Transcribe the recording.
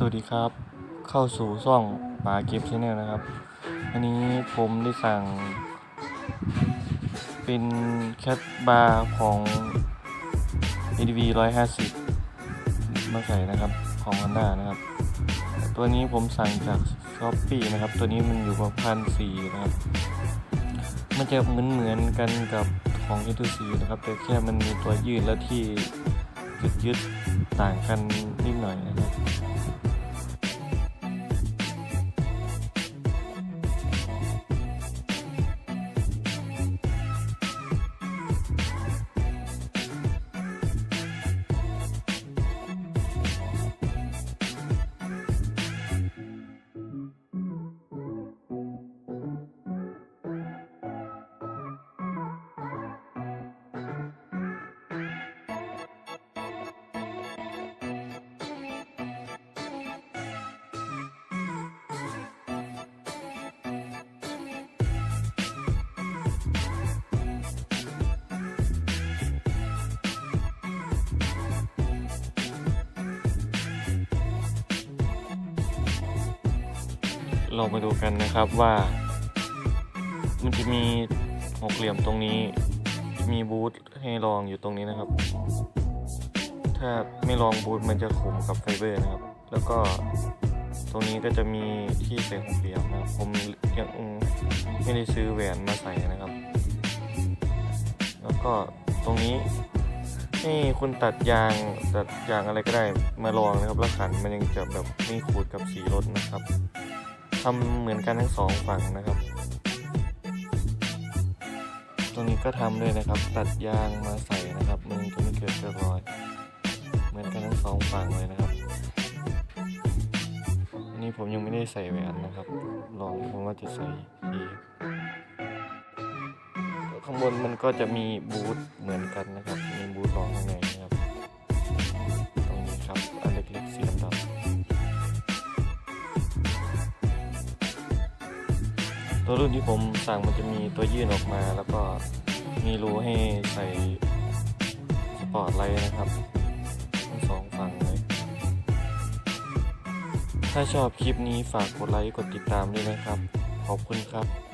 สวัสดีครับ เข้าสู่ช่องปาเก็บชแนลนะครับ อันนี้ผมได้สั่ง เป็นแคทบาร์ของ ADV 150 มาใส่นะครับ ของ Honda นะครับ ตัวนี้ผมสั่งจากช้อปปี้นะครับ ตัวนี้มันอยู่ประมาณสี่นะครับ มันจะเหมือนเหมือนกันกับของ A2C นะครับ แต่แค่มันมีตัวยืดและที่จุดยึดต่างกันนิดหน่อยนะครับ เรามาดูกันนะครับว่า มันจะมีหกเหลี่ยมตรงนี้ มีบูทให้ลองอยู่ตรงนี้นะครับ ถ้าไม่ลองบูทมันจะขมกับไฟเบอร์นะครับ แล้วก็ตรงนี้ก็จะมีที่ใส่หกเหลี่ยมนะผมยังไม่ได้ซื้อแหวนมาใส่นะครับ แล้วก็ตรงนี้ให้คุณตัดยางตัดยางอะไรก็ได้มาลองนะครับแล้วขันมันยังจะแบบไม่ขูดกับสีรถนะครับ ทำเหมือนกันทั้งสองฝั่งนะครับ ตรงนี้ก็ทำด้วยนะครับ ตัดยางมาใส่นะครับ มันจะไม่เกิดรอย เหมือนกันทั้งสองฝั่งเลยนะครับนนี้ผมยังไม่ได้ใส่แหวนนะครับ ลองผมว่าจะใส่ดีข้างบนมันก็จะมีบูทเหมือนกันนะครับ มีบูทรองข้างใน ตัวรุ่นที่ผมสั่งมันจะมีตัวยื่นออกมา แล้วก็มีรูให้ใส่สปอร์ตไลท์นะครับทั้งสองฝั่งเลย ถ้าชอบคลิปนี้ฝากกดไลค์กดติดตามด้วยนะครับ ขอบคุณครับ